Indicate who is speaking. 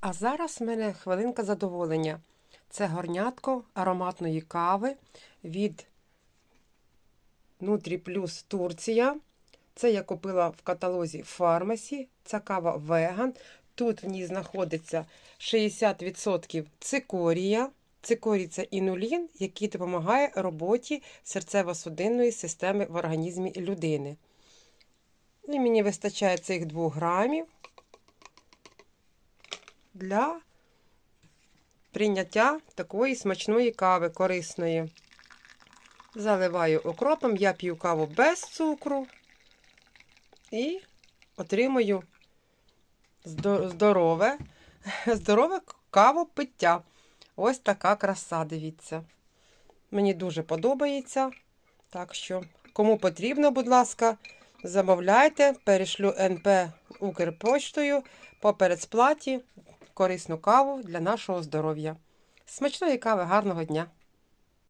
Speaker 1: А зараз в мене хвилинка задоволення. Це горнятко ароматної кави від Нутрі Плюс Турція. Це я купила в каталозі Фармасі. Ця кава веган. Тут в ній знаходиться 60% цикорія. Цикорій це інулін, який допомагає роботі серцево-судинної системи в організмі людини. І мені вистачає цих 2 грамів для прийняття такої смачної кави корисної. Заливаю окропом, я п'ю каву без цукру і отримую здорове, здорове кавопиття. Ось така краса, дивіться. Мені дуже подобається. Так що, кому потрібно, будь ласка, замовляйте, перешлю НП Укрпоштою по передсплаті корисну каву для нашого здоров'я. Смачної кави, гарного дня!